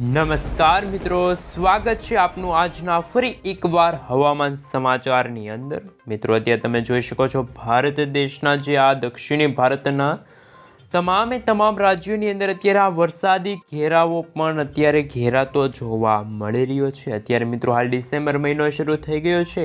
નમસ્કાર મિત્રો, સ્વાગત છે આપનું આજના ફરી એકવાર હવામાન સમાચારની અંદર. મિત્રો, અત્યારે તમે જોઈ શકો છો, ભારત દેશના જે આ દક્ષિણી ભારતના તમામે તમામ રાજ્યોની અંદર અત્યારે આ વરસાદી ઘેરાવો પણ અત્યારે ઘેરાતો જોવા મળી રહ્યો છે. અત્યારે મિત્રો હાલ ડિસેમ્બર મહિનો શરૂ થઈ ગયો છે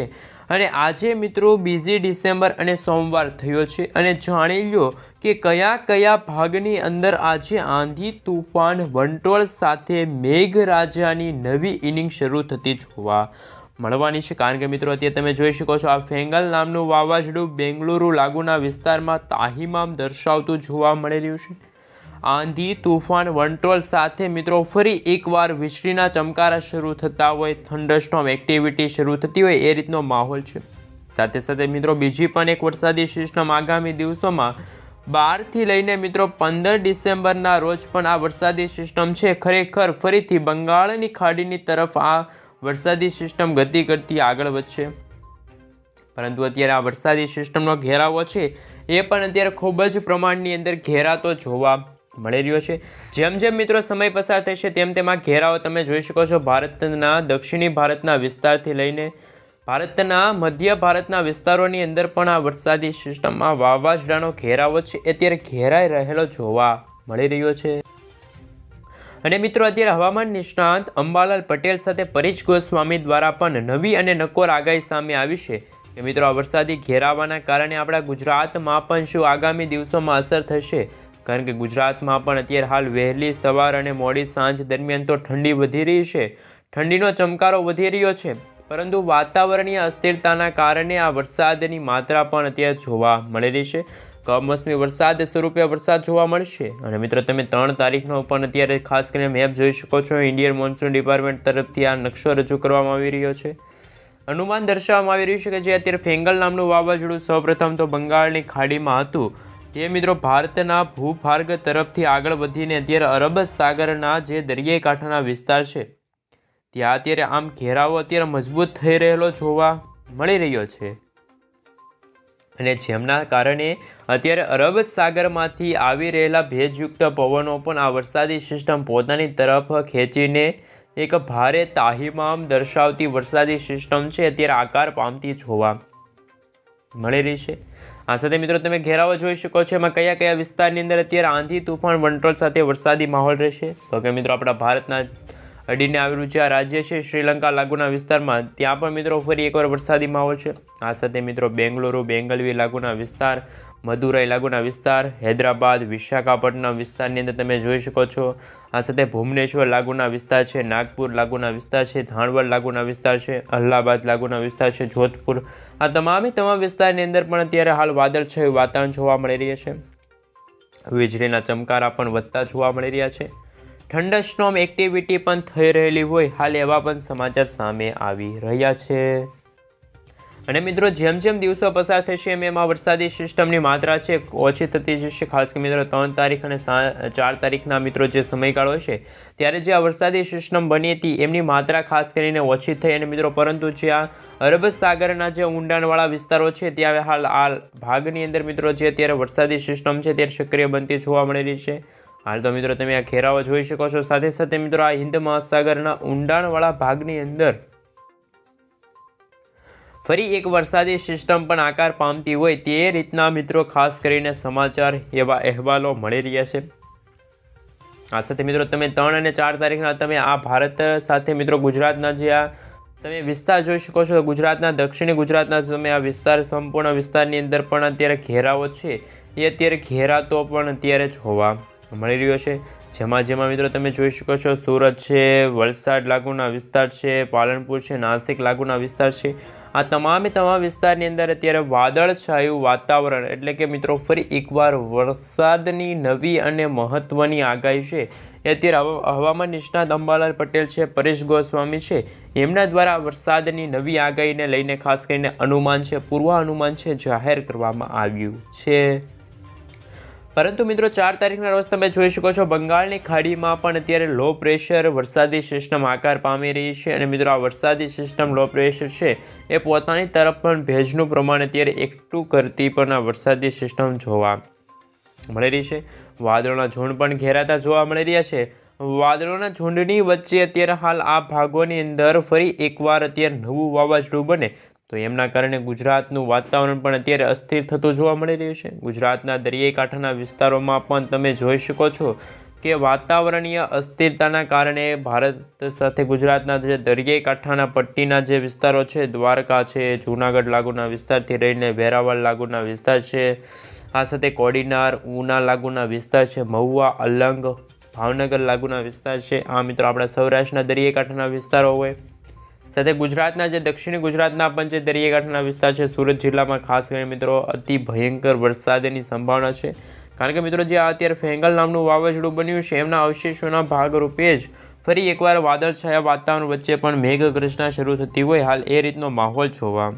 અને આજે મિત્રો બીજી ડિસેમ્બર અને સોમવાર થયો છે અને જાણી લો કે કયા કયા ભાગની અંદર આજે આંધી, તુફાન, વંટોળ સાથે મેઘરાજાની નવી ઇનિંગ શરૂ થતી જોવા મળવાની છે. કારણ કે મિત્રો, અત્યારે તમે જોઈ શકો છો આ ફેંગલ નામનું વાવાઝોડું બેંગલુરુ લાગુના વિસ્તારમાં તાહીમામ દર્શાવતું જોવા મળી રહ્યું છે. આંધી તુફાન વંટ્રોલ સાથે મિત્રો ફરી એકવાર વીજળીના ચમકારા શરૂ થતા હોય, થંડરસ્ટોમ એક્ટિવિટી શરૂ થતી હોય એ રીતનો માહોલ છે. સાથે સાથે મિત્રો, બીજી પણ એક વરસાદી સિસ્ટમ આગામી દિવસોમાં બારથી લઈને મિત્રો પંદર ડિસેમ્બરના રોજ પણ આ વરસાદી સિસ્ટમ છે. ખરેખર ફરીથી બંગાળની ખાડીની તરફ આ વરસાદી સિસ્ટમ ગતિ કરતી આગળ વધશે. પરંતુ અત્યારે આ વરસાદી સિસ્ટમનો ઘેરાવો છે, એ પણ અત્યારે ખૂબ જ પ્રમાણની અંદર ઘેરાતો જોવા મળી રહ્યો છે. જેમ જેમ મિત્રો સમય પસાર થશે તેમ તેમ આ ઘેરાવો તમે જોઈ શકો છો ભારતના દક્ષિણી ભારતના વિસ્તારથી લઈને ભારતના મધ્ય ભારતના વિસ્તારોની અંદર પણ આ વરસાદી સિસ્ટમમાં વાવાઝોડાનો ઘેરાવો છે અત્યારે ઘેરાઈ રહેલો જોવા મળી રહ્યો છે. અને મિત્રો, અત્યારે હવામાન નિષ્ણાંત અંબાલાલ પટેલ સાથે પરેશ ગોસ્વામી દ્વારા પણ નવી અને નકોર આગાહી સામે આવી છે. કે મિત્રો, આ વરસાદી ઘેરાવાના કારણે આપણા ગુજરાતમાં પણ શું આગામી દિવસોમાં અસર થશે? કારણ કે ગુજરાતમાં પણ અત્યારે હાલ વહેલી સવાર અને મોડી સાંજ દરમિયાન તો ઠંડી વધી રહી છે. ઠંડીનો ચમકારો વધી રહ્યો છે. પરંતુ વાતાવરણીય અસ્થિરતાના કારણે આ વરસાદની માત્રા પણ અત્યારે જોવા મળી રહી છે. કમોસમી વરસાદ સ્વરૂપે વરસાદ જોવા મળશે. અને મિત્રો, તમે ત્રણ તારીખનો પણ અત્યારે ખાસ કરીને મેપ જોઈ શકો છો. ઇન્ડિયન મોન્સૂન ડિપાર્ટમેન્ટ તરફથી આ નકશો રજૂ કરવામાં આવી રહ્યો છે. અનુમાન દર્શાવવામાં આવી રહ્યું છે કે જે અત્યારે ફેંગલ નામનું વાવાઝોડું સૌપ્રથમ તો બંગાળની ખાડીમાં હતું. તે મિત્રો ભારતના ભૂભાર્ગ તરફથી આગળ વધીને અત્યારે અરબ સાગરના જે દરિયાઈ કાંઠાના વિસ્તાર છે, ત્યાં અત્યારે આમ ઘેરાવો અત્યારે મજબૂત થઈ રહેલો જોવા મળી રહ્યો છે. અને જેમના કારણે અત્યારે અરબ સાગરમાંથી આવી રહેલા ભેજયુક્ત પવનો પણ આ વરસાદી સિસ્ટમ પોતાની તરફ ખેંચીને એક ભારે તાહીમામ દર્શાવતી વરસાદી સિસ્ટમ છે, અત્યારે આકાર પામતી જોવા મળી રહી છે. આ સાથે મિત્રો તમે ઘેરાવો જોઈ શકો છો, એમાં કયા કયા વિસ્તારની અંદર અત્યારે આંધી તુફાન વંટોળ સાથે વરસાદી માહોલ રહેશે. તો કે મિત્રો આપણા ભારતના અડીને આવેલું જે આ રાજ્ય છે. શ્રીલંકા લાગુના વિસ્તારમાં ત્યાં પણ મિત્રો ફરી એકવાર વરસાદી માહોલ છે. આ સાથે મિત્રો બેંગલુરુ, બેંગલવી લાગુના વિસ્તાર, મદુરાઈ લાગુના વિસ્તાર, હૈદરાબાદ, વિશાખાપટ્ટનમ વિસ્તારની અંદર તમે જોઈ શકો છો. આ સાથે ભુવનેશ્વર લાગુના વિસ્તાર છે, નાગપુર લાગુના વિસ્તાર છે, ધાણવડ લાગુના વિસ્તાર છે, અલ્હાબાદ લાગુના વિસ્તાર છે, જોધપુર. આ તમામે તમામ વિસ્તારની અંદર પણ અત્યારે હાલ વાદળછાયું વાતાવરણ જોવા મળી રહ્યા છે. વીજળીના ચમકારા પણ વધતા જોવા મળી રહ્યા છે. ઠંડરસ્ટોમ એક્ટિવિટી પણ થઈ રહેલી હોય, હાલ એવા પણ સમાચાર સામે આવી રહ્યા છે. અને મિત્રો, જેમ જેમ દિવસો પસાર થશે, એમ એમાં વરસાદી સિસ્ટમની માત્રા છે, ઓછી થતી જશે. ખાસ કે મિત્રો, ત્રણ તારીખ અને ચાર તારીખના મિત્રો, જે સમયગાળો છે ત્યારે જે આ વરસાદી સિસ્ટમ બની હતી, એમની માત્રા ખાસ કરીને ઓછી થઈ અને મિત્રો, પરંતુ જે આ અરબ સાગરના જે ઊંડાણવાળા વિસ્તારો છે, ત્યાં હાલ આ ભાગની અંદર મિત્રો, જે અત્યારે વરસાદી સિસ્ટમ છે ત્યારે સક્રિય બનતી જોવા મળી રહી છે. હાલ તો મિત્રો તમે આ ઘેરાવો જોઈ શકો છો. સાથે સાથે મિત્રો આ હિન્દ મહાસાગરના ઊંડાણવાળા ભાગની અંદર ફરી એક વરસાદી સિસ્ટમ પણ આકાર પામતી હોય તે રીતના મિત્રો ખાસ કરીને સમાચાર એવા અહેવાલો મળી રહ્યા છે. આ સાથે મિત્રો તમે ત્રણ અને ચાર તારીખના તમે આ ભારત સાથે મિત્રો ગુજરાતના જે આ તમે વિસ્તાર જોઈ શકો છો. ગુજરાતના, દક્ષિણ ગુજરાતના તમે આ વિસ્તાર સંપૂર્ણ વિસ્તારની અંદર પણ અત્યારે ઘેરાવો છે. એ અત્યારે ઘેરાતો પણ અત્યારે જોવા મળી રહ્યો છે. જેમાં જેમાં મિત્રો તમે જોઈ શકો છો, સુરત છે, વલસાડ લાગુના વિસ્તાર છે, પાલનપુર છે, નાસિક લાગુના વિસ્તાર છે. આ તમામે તમામ વિસ્તારની અંદર અત્યારે વાદળછાયું વાતાવરણ એટલે કે મિત્રો ફરી એકવાર વરસાદની નવી અને મહત્ત્વની આગાહી છે. એ અત્યારે હવામાન નિષ્ણાત અંબાલાલ પટેલ છે, પરેશ ગોસ્વામી છે. એમના દ્વારા વરસાદની નવી આગાહીને લઈને ખાસ કરીને અનુમાન છે પૂર્વ અનુમાન છે, જાહેર કરવામાં આવ્યું છે. પરંતુ મિત્રો ચાર તારીખના રોજ તમે જોઈ શકો છો, બંગાળની ખાડીમાં પણ અત્યારે લો પ્રેશર વરસાદી સિસ્ટમ આકાર પામી રહી છે અને મિત્રો આ વરસાદી સિસ્ટમ લો પ્રેશર છે એ પોતાની તરફ પણ ભેજનું પ્રમાણ અત્યારે એકઠું કરતી પણ આ વરસાદી સિસ્ટમ જોવા મળી રહી છે. વાદળોના ઝુંડ પણ ઘેરાતા જોવા મળી રહ્યા છે. વાદળોના ઝુંડની વચ્ચે અત્યારે હાલ આ ભાગોની અંદર ફરી એકવાર અત્યારે નવું વાવાઝોડું બને તો એમના કારણે ગુજરાતનું વાતાવરણ પણ અત્યારે અસ્થિર થતું જોવા મળી રહ્યું છે. ગુજરાતના દરિયાઈ કાંઠાના વિસ્તારોમાં પણ તમે જોઈ શકો છો કે વાતાવરણીય અસ્થિરતાના કારણે ભારત સાથે ગુજરાતના જે દરિયાઈ કાંઠાના પટ્ટીના જે વિસ્તારો છે, દ્વારકા છે, જૂનાગઢ લાગુના વિસ્તારથી રહીને વેરાવળ લાગુના વિસ્તાર છે, આ સાથે કોડીનાર, ઉના લાગુના વિસ્તાર છે, મહુવા, અલંગ, ભાવનગર લાગુના વિસ્તાર છે. આ મિત્રો આપણા સૌરાષ્ટ્રના દરિયાઈ કાંઠાના વિસ્તારો હોય. સાથે ગુજરાતના જે દક્ષિણી ગુજરાતના પણ જે દરિયાકાંઠાના વિસ્તાર છે, સુરત જિલ્લામાં ખાસ કરીને મિત્રો અતિ ભયંકર વરસાદની સંભાવના છે. કારણ કે મિત્રો જે અત્યારે ફેંગલ નામનું વાવાઝોડું બન્યું છે, એમના અવશેષોના ભાગરૂપે જ ફરી એકવાર વાદળછાયા વાતાવરણ વચ્ચે પણ મેઘગર્જના શરૂ થતી હોય, હાલ એ રીતનો માહોલ જોવા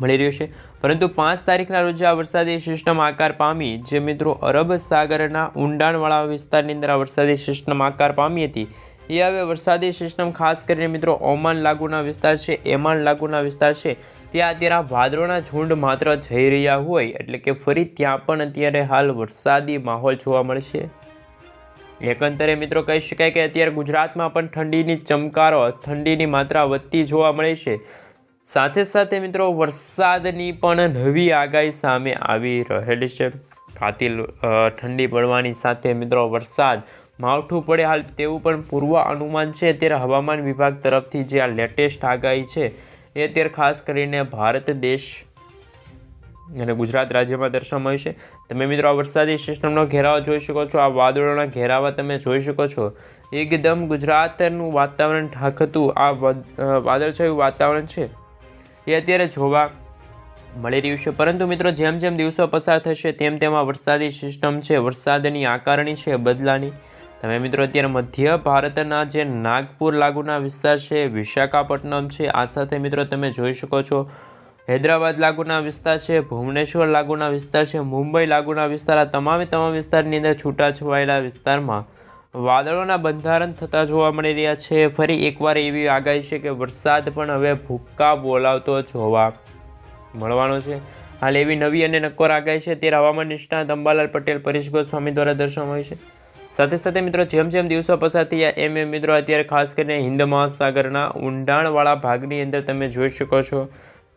મળી રહ્યો છે. પરંતુ પાંચ તારીખના રોજ આ વરસાદી સિસ્ટમ આકાર પામી, જે મિત્રો અરબ સાગરના ઊંડાણવાળા વિસ્તારની અંદર આ વરસાદી સિસ્ટમ આકાર પામી હતી એ હવે વરસાદી સિસ્ટમ, ખાસ કરીને મિત્રો ઓમાન લાગુના વિસ્તાર છે, એમાન લાગુના વિસ્તાર છે, ત્યાં અત્યારે વાદળોના ઝુંડ માત્ર જઈ રહ્યા હોય, એટલે કે ફરી ત્યાં પણ અત્યારે હાલ વરસાદી માહોલ જોવા મળશે. એકંદરે મિત્રો કહી શકાય કે અત્યારે ગુજરાતમાં પણ ઠંડીની ચમકારો, ઠંડીની માત્રા વધતી જોવા મળે છે. સાથે સાથે મિત્રો વરસાદની પણ નવી આગાહી સામે આવી રહેલી છે. કાતિલ ઠંડી પડવાની સાથે મિત્રો વરસાદ માવઠું પડે હાલ તેવું પણ પૂર્વ અનુમાન છે. અત્યારે હવામાન વિભાગ તરફથી જે આ લેટેસ્ટ આગાહી છે, એ અત્યારે ખાસ કરીને ભારત દેશ અને ગુજરાત રાજ્યમાં દર્શાવવામાં છે. તમે મિત્રો આ વરસાદી સિસ્ટમનો ઘેરાવો જોઈ શકો છો, આ વાદળોના ઘેરાવા તમે જોઈ શકો છો. એકદમ ગુજરાતનું વાતાવરણ ઢાંકતું આ વદ- વાદળછાયું વાતાવરણ છે. એ અત્યારે જોવા મળી રહ્યું છે. પરંતુ મિત્રો જેમ જેમ દિવસો પસાર થશે, તેમ તેમ આ વરસાદી સિસ્ટમ છે, વરસાદની આકારણી છે, બદલાની. તમે મિત્રો અત્યારે મધ્ય ભારતના જે નાગપુર લાગુના વિસ્તાર છે, વિશાખાપટ્ટનમ છે, આ સાથે મિત્રો તમે જોઈ શકો છો. હૈદરાબાદ લાગુના વિસ્તાર છે, ભુવનેશ્વર લાગુના વિસ્તાર છે, મુંબઈ લાગુના વિસ્તાર, આ તમામે તમામ વિસ્તારની અંદર છૂટાછવાયેલા વિસ્તારમાં વાદળોના બંધારણ થતા જોવા મળી રહ્યા છે. ફરી એકવાર એવી આગાહી છે કે વરસાદ પણ હવે ભૂક્કા બોલાવતો જોવા મળવાનો છે. હાલ એવી નવી અને નક્કોર આગાહી છે. ત્યારે હવામાન નિષ્ણાત અંબાલાલ પટેલ, પરેશ ગોસ્વામી દ્વારા દર્શાવવામાં છે. સાથે સાથે મિત્રો, જેમ જેમ દિવસો પસાર થયા, એમ એમ મિત્રો, અત્યારે ખાસ કરીને હિન્દ મહાસાગરના ઊંડાણવાળા ભાગની અંદર તમે જોઈ શકો છો.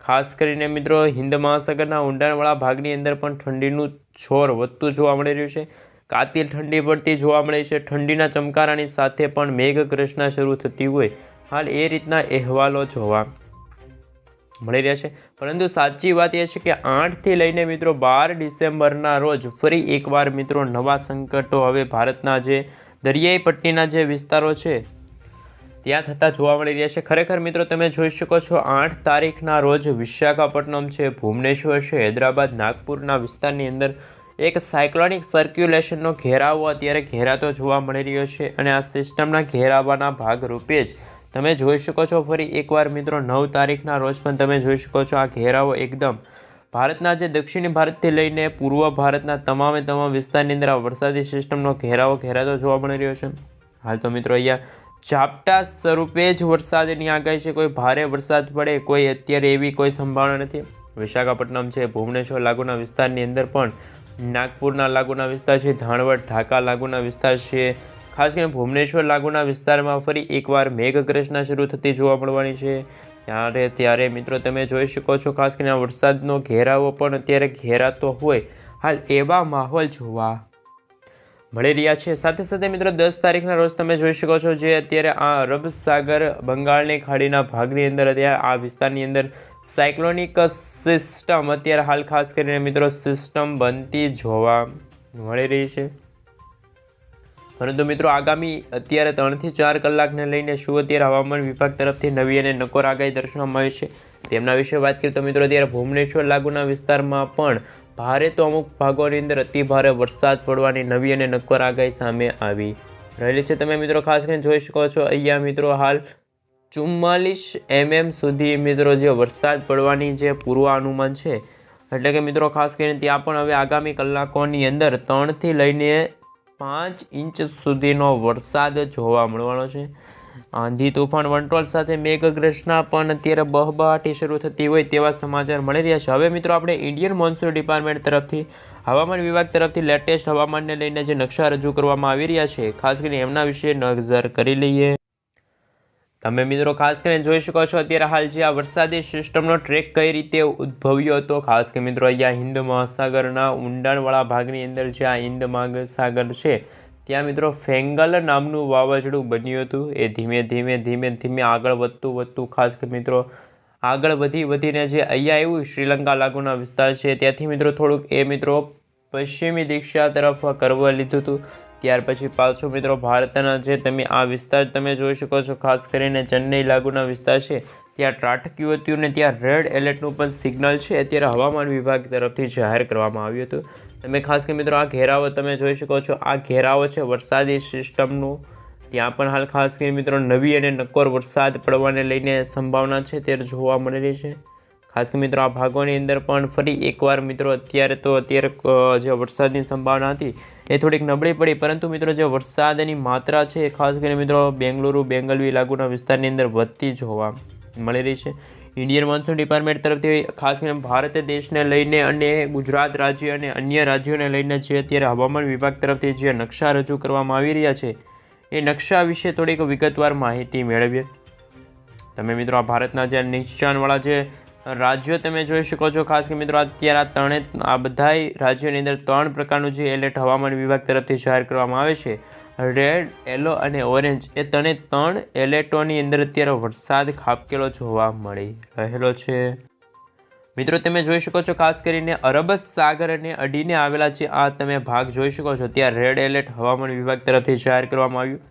ખાસ કરીને મિત્રો, હિન્દ મહાસાગરના ઊંડાણવાળા ભાગની અંદર પણ ઠંડીનું છોર વધતું જોવા મળી રહ્યું છે. કાતિલ ઠંડી પડતી જોવા મળે છે. ઠંડીના ચમકારાની સાથે પણ મેઘગર્જના શરૂ થતી હોય. હાલ એ રીતના અહેવાલો જોવા મળી રહ્યા છે. પરંતુ સાચી વાત એ છે કે આઠથી લઈને મિત્રો બાર ડિસેમ્બરના રોજ ફરી એકવાર મિત્રો નવા સંકટો હવે ભારતના જે દરિયાઈ પટ્ટીના જે વિસ્તારો છે, ત્યાં થતાં જોવા મળી રહ્યા છે. ખરેખર મિત્રો તમે જોઈ શકો છો આઠ તારીખના રોજ વિશાખાપટ્ટનમ છે, ભુવનેશ્વર છે, હૈદરાબાદ, નાગપુરના વિસ્તારની અંદર એક સાયક્લોનિક સર્ક્યુલેશનનો ઘેરાવો અત્યારે ઘેરાતો જોવા મળી રહ્યો છે અને આ સિસ્ટમના ઘેરાવાના ભાગરૂપે જ તમે જોઈ શકો છો, ફરી એકવાર મિત્રો, નવ તારીખના રોજ પણ તમે જોઈ શકો છો, આ ઘેરાવો એકદમ ભારતના જે દક્ષિણ ભારતથી લઈને પૂર્વ ભારતના તમામે તમામ વિસ્તારની અંદર આ વરસાદી સિસ્ટમનો ઘેરાવો ઘેરાતો જોવા મળી રહ્યો છે. હાલ તો મિત્રો અહીંયા ઝાપટા સ્વરૂપે જ વરસાદની આગાહી છે, કોઈ ભારે વરસાદ પડે, કોઈ અત્યારે એવી કોઈ સંભાવના નથી. વિશાખાપટ્ટનમ છે, ભુવનેશ્વર લાગુના વિસ્તારની અંદર પણ નાગપુરના લાગુના વિસ્તાર છે, ધાણવડ, ઢાકા લાગુના વિસ્તાર છે ખાસ કરીને ભુવનેશ્વર લાગુના વિસ્તારમાં ફરી એકવાર મેઘગર્જના શરૂ થતી જોવા મળવાની છે. ત્યારે ત્યારે મિત્રો તમે જોઈ શકો છો, ખાસ કરીને વરસાદનો ઘેરાવો પણ અત્યારે ઘેરાતો હોય, હાલ એવા માહોલ જોવા મળી રહ્યા છે. સાથે સાથે મિત્રો, દસ તારીખના રોજ તમે જોઈ શકો છો જે અત્યારે આ અરબ સાગર બંગાળની ખાડીના ભાગની અંદર અત્યારે આ વિસ્તારની અંદર સાયક્લોનિક સિસ્ટમ અત્યારે હાલ ખાસ કરીને મિત્રો સિસ્ટમ બનતી જોવા મળી રહી છે. પરંતુ મિત્રો આગામી અત્યારે ત્રણથી ચાર કલાકને લઈને શું અત્યારે હવામાન વિભાગ તરફથી નવી અને નકોર આગાહી દર્શાવવામાં આવી છે. તેમના વિશે વાત કરીએ તો મિત્રો અત્યારે ભુવનેશ્વર લાગુના વિસ્તારમાં પણ ભારે તો અમુક ભાગોની અંદર અતિ ભારે વરસાદ પડવાની નવી અને નકોર આગાહી સામે આવી રહેલી છે. તમે મિત્રો ખાસ કરીને જોઈ શકો છો, અહીંયા મિત્રો હાલ ચુમ્માલીસ એમએમ સુધી મિત્રો જે વરસાદ પડવાની જે પૂર્વાનુમાન છે. એટલે કે મિત્રો ખાસ કરીને ત્યાં પણ હવે આગામી કલાકોની અંદર ત્રણથી લઈને પાંચ ઇંચ સુધીનો વરસાદ જોવા મળવાનો છે. આંધી તોફાન વંટોળ સાથે મેઘગ્રસના પણ અત્યારે બહબહાટી શરૂ થતી હોય તેવા સમાચાર મળી રહ્યા છે. હવે મિત્રો આપણે ઇન્ડિયન મોન્સૂન ડિપાર્ટમેન્ટ તરફથી હવામાન વિભાગ તરફથી લેટેસ્ટ હવામાનને લઈને જે નકશા રજૂ કરવામાં આવી રહ્યા છે, ખાસ કરીને એમના વિશે નજર કરી લઈએ. તમે મિત્રો ખાસ કરીને જોઈ શકો છો અત્યારે હાલ જે આ વરસાદી સિસ્ટમનો ટ્રેક કઈ રીતે ઉદ્ભવ્યો હતો, ખાસ કે મિત્રો અહીંયા હિન્દ મહાસાગરના ઊંડાણવાળા ભાગની અંદર જે આ હિન્દ મહાસાગર છે, ત્યાં મિત્રો ફેંગલ નામનું વાવાઝોડું બન્યું હતું. એ ધીમે ધીમે ધીમે ધીમે આગળ વધતું વધતું ખાસ કરી મિત્રો આગળ વધી વધીને જે અહીંયા આવ્યું શ્રીલંકા લાગુના વિસ્તાર છે, ત્યાંથી મિત્રો થોડુંક એ મિત્રો પશ્ચિમી દિશા તરફ કરવા લીધું હતું. ત્યાર પછી પાછું મિત્રો, ભારતના જે તમે આ વિસ્તાર તમે જોઈ શકો છો, ખાસ કરીને ચેન્નઈ લાગુના વિસ્તાર છે, ત્યાં ત્રાટક્યું હતું ને ત્યાં રેડ એલર્ટનું પણ સિગ્નલ છે, અત્યારે હવામાન વિભાગ તરફથી જાહેર કરવામાં આવ્યું હતું. તમે ખાસ કરી મિત્રો, આ ઘેરાવો તમે જોઈ શકો છો, આ ઘેરાવો છે વરસાદી સિસ્ટમનું. ત્યાં પણ હાલ ખાસ કરીને મિત્રો, નવી અને નક્કોર વરસાદ પડવાને લઈને સંભાવના છે તે જોવા મળી છે. ખાસ કે મિત્રો, આ ભાગોની અંદર પણ ફરી એકવાર મિત્રો, અત્યારે તો અત્યારે જે વરસાદની સંભાવના હતી એ થોડીક નબળી પડી. પરંતુ મિત્રો જે વરસાદની માત્રા છે એ ખાસ કરીને મિત્રો બેંગલુરુ, બેંગલવી લાગુના વિસ્તારની અંદર વધતી જોવા મળી રહી છે. ઇન્ડિયન મોન્સૂન ડિપાર્ટમેન્ટ તરફથી ખાસ કરીને ભારત દેશને લઈને અને ગુજરાત રાજ્ય અને અન્ય રાજ્યોને લઈને જે અત્યારે હવામાન વિભાગ તરફથી જે નકશા રજૂ કરવામાં આવી રહ્યા છે, એ નકશા વિશે થોડીક વિગતવાર માહિતી મેળવીએ. તમે મિત્રો આ ભારતના જે નીચાણવાળા જે રાજ્યો તમે જોઈ શકો છો, ખાસ કે મિત્રો અત્યારે આ ત્રણે, આ બધાય રાજ્યોની અંદર ત્રણ પ્રકારનું જે એલર્ટ હવામાન વિભાગ તરફથી જાહેર કરવામાં આવે છે. રેડ, યલો અને ઓરેન્જ એ ત્રણે ત્રણ એલર્ટોની અંદર અત્યારે વરસાદ ખાબકેલો જોવા મળી રહેલો છે. મિત્રો તમે જોઈ શકો છો, ખાસ કરીને અરબ સાગરને અડીને આવેલા છે આ તમે ભાગ જોઈ શકો છો, ત્યાં રેડ એલર્ટ હવામાન વિભાગ તરફથી જાહેર કરવામાં આવ્યું.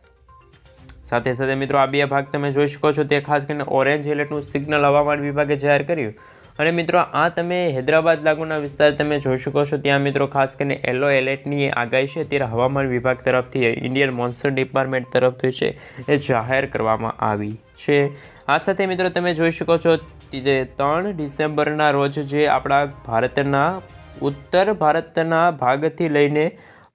સાથે સાથે મિત્રો આ બે ભાગ તમે જોઈ શકો છો. તે ખાસ કરીને ઓરેન્જ એલર્ટનું સિગ્નલ હવામાન વિભાગે જાહેર કર્યું. અને મિત્રો આ તમે હૈદરાબાદ લાગુના વિસ્તાર તમે જોઈ શકો છો. ત્યાં મિત્રો ખાસ કરીને યલો એલર્ટની આગાહી છે. ત્યારે હવામાન વિભાગ તરફથી, ઇન્ડિયન મોન્સૂન ડિપાર્ટમેન્ટ તરફથી છે એ જાહેર કરવામાં આવી છે. આ સાથે મિત્રો તમે જોઈ શકો છો જે ત્રણ ડિસેમ્બરના રોજ જે આપણા ભારતના, ઉત્તર ભારતના ભાગથી લઈને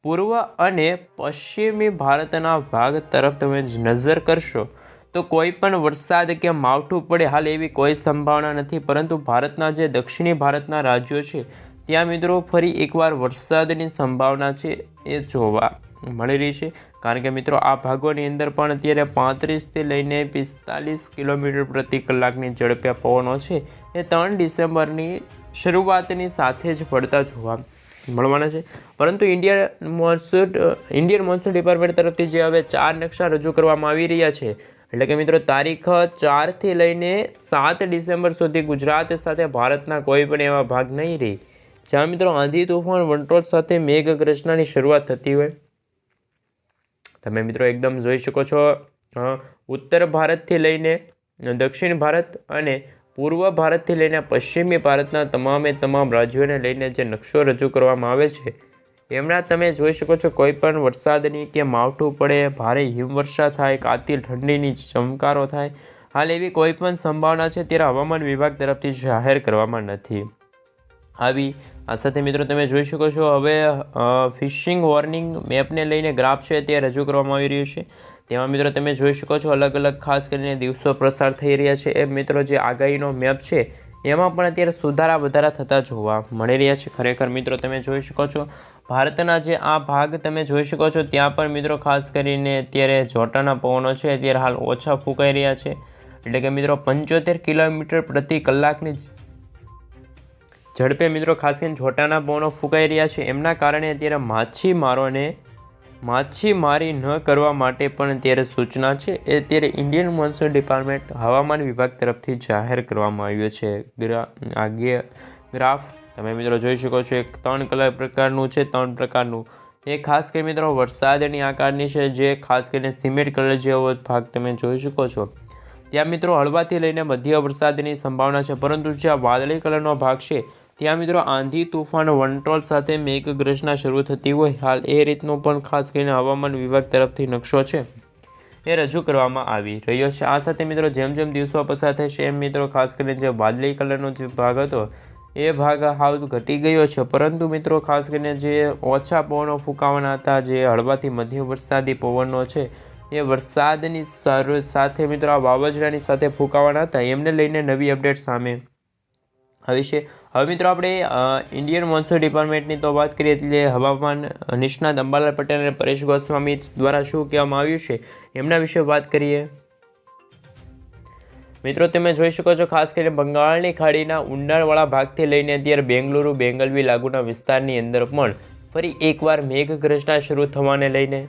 પૂર્વ અને પશ્ચિમી ભારતના ભાગ તરફ તમે નજર કરશો, તો કોઈ પણ વરસાદ કે માવઠું પડે હાલ એવી કોઈ સંભાવના નથી. પરંતુ ભારતના જે દક્ષિણી ભારતના રાજ્યો છે, ત્યાં મિત્રો ફરી એકવાર વરસાદની સંભાવના છે એ જોવા મળી રહી છે. કારણ કે મિત્રો આ ભાગોની અંદર પણ અત્યારે પાંત્રીસથી લઈને પિસ્તાલીસ કિલોમીટર પ્રતિ કલાકની ઝડપે પવનો છે. એ ત્રણ ડિસેમ્બરની શરૂઆતની સાથે જ પડતા જોવા મળવાના છે. પરંતુ Indian monsoon Indian monsoon department તરફથી જે હવે ચાર નકશા રજૂ કરવામાં આવી રહ્યા છે, એટલે કે મિત્રો તારીખ ચારથી લઈને સાત ડિસેમ્બર સુધી ગુજરાત સાથે ભારતના કોઈ પણ એવા ભાગ નહીં રહે. જ્યાં મિત્રો આંધી તોફાન, વંટોળ સાથે મેઘગ્રસ્તનાની શરૂઆત થતી હોય. તમે મિત્રો એકદમ જોઈ શકો છો ઉત્તર ભારતથી લઈને દક્ષિણ ભારત અને પૂર્વ ભારતથી લઈને પશ્ચિમી ભારતના તમામે તમામ રાજ્યોને લઈને જે નકશો રજૂ કરવામાં આવે છે, એમના તમે જોઈ શકો છો કોઈપણ વરસાદની કે માવઠું પડે, ભારે હિમવર્ષા થાય, કાતિલ ઠંડીની ચમકારો થાય, હાલ એવી કોઈપણ સંભાવના છે ત્યારે હવામાન વિભાગ તરફથી જાહેર કરવામાં નથી આવી. આ સાથે મિત્રો તમે જોઈ શકો છો હવે ફિશિંગ વોર્નિંગ મેપને લઈને ગ્રાફ છે તે રજૂ કરવામાં આવી રહ્યું છે. તેમાં મિત્રો તમે જોઈ શકો છો અલગ અલગ ખાસ કરીને દિવસો પ્રસાર થઈ રહ્યા છે. એ મિત્રો જે આગાહીનો મેપ છે, એમાં પણ અત્યારે સુધારા વધારા થતા જોવા મળી રહ્યા છે. ખરેખર મિત્રો તમે જોઈ શકો છો, ભારતના જે આ ભાગ તમે જોઈ શકો છો, ત્યાં પણ મિત્રો ખાસ કરીને અત્યારે જોટાના પવનો છે, અત્યારે હાલ ઓછા ફૂંકાઈ રહ્યા છે. એટલે કે મિત્રો પંચોતેર કિલોમીટર પ્રતિ કલાકની ઝડપે મિત્રો ખાસ કરીને જોટાના પવનો ફૂંકાઈ રહ્યા છે. એમના કારણે અત્યારે માછીમારોને માછીમારી ન કરવા માટે પણ અત્યારે સૂચના છે. એ અત્યારે ઇન્ડિયન મોન્સૂન ડિપાર્ટમેન્ટ હવામાન વિભાગ તરફથી જાહેર કરવામાં આવ્યો છે. ગ્રા, આ ગ્રાફ તમે મિત્રો જોઈ શકો છો, એક ત્રણ કલર પ્રકારનું છે, ત્રણ પ્રકારનું. એ ખાસ કરી મિત્રો વરસાદની આકારની છે, જે ખાસ કરીને સિમેન્ટ કલર જેવો ભાગ તમે જોઈ શકો છો. ત્યાં મિત્રો હળવાથી લઈને મધ્ય વરસાદની સંભાવના છે, પરંતુ જ્યાં વાદળી કલરનો ભાગ છે ત્યાં મિત્રો આંધી તુફાન, વંટોળ સાથે મેઘગ્રસ્તના શરૂ થતી હોય. હાલ એ રીતનો પણ ખાસ કરીને હવામાન વિભાગ તરફથી નકશો છે એ રજૂ કરવામાં આવી રહ્યો છે. આ સાથે મિત્રો જેમ જેમ દિવસો પસાર થશે એમ મિત્રો ખાસ કરીને જે વાદળી કલરનો જે ભાગ હતો એ ભાગ હાવ ઘટી ગયો છે. પરંતુ મિત્રો ખાસ કરીને જે ઓછા પવનો ફૂંકાવાના હતા, જે હળવાથી મધ્ય વરસાદી પવનો છે, એ વરસાદની સાથે મિત્રો આ વાવાઝોડાની સાથે ફૂંકાવાના હતા. એમને લઈને નવી અપડેટ સામે છે. હવે મિત્રો આપણે ઇન્ડિયન મોન્સૂન ડિપાર્ટમેન્ટની તો વાત કરીએ એટલે હવામાન નિષ્ણાત અંબાલાલ પટેલ અને પરેશ ગોસ્વામી દ્વારા શું કહેવામાં આવ્યું છે, એમના વિશે વાત કરીએ. મિત્રો તમે જોઈ શકો છો, ખાસ કરીને બંગાળની ખાડીના ઊંડાણવાળા ભાગથી લઈને અત્યારે બેંગલુરુ, બેંગલવી લાગુના વિસ્તારની અંદર પણ ફરી એકવાર મેઘગર્જના શરૂ થવાને લઈને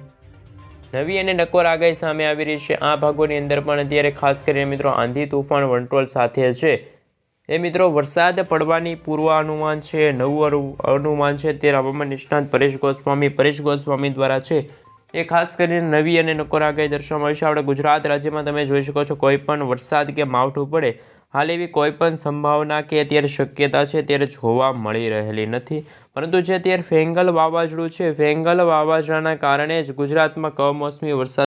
નવી અને નકોર આગાહી સામે આવી રહી છે. આ ભાગોની અંદર પણ અત્યારે ખાસ કરીને મિત્રો આંધી તુફાન વંટ્રોલ સાથે છે. એ મિત્રો, વરસાદ પડવાની પૂર્વાનુમાન છે, નવું અનુ- અનુમાન છે. તે હવામાન નિષ્ણાંત પરેશ ગોસ્વામી પરેશ ગોસ્વામી દ્વારા છે. એ ખાસ કરીને નવી અને નકોર આગાહી દર્શાવવામાં આવી છે. આપણે ગુજરાત રાજ્યમાં તમે જોઈ શકો છો, કોઈ પણ વરસાદ કે માવઠું પડે, હાલ એવી કોઈ પણ સંભાવના કે અત્યારે શક્યતા છે, ત્યારે જોવા મળી રહેલી નથી. પરંતુ જે અત્યારે ફેંગલ વાવાઝોડું છે, ફેંગલ વાવાઝોડાના કારણે જ ગુજરાતમાં કમોસમી વરસાદ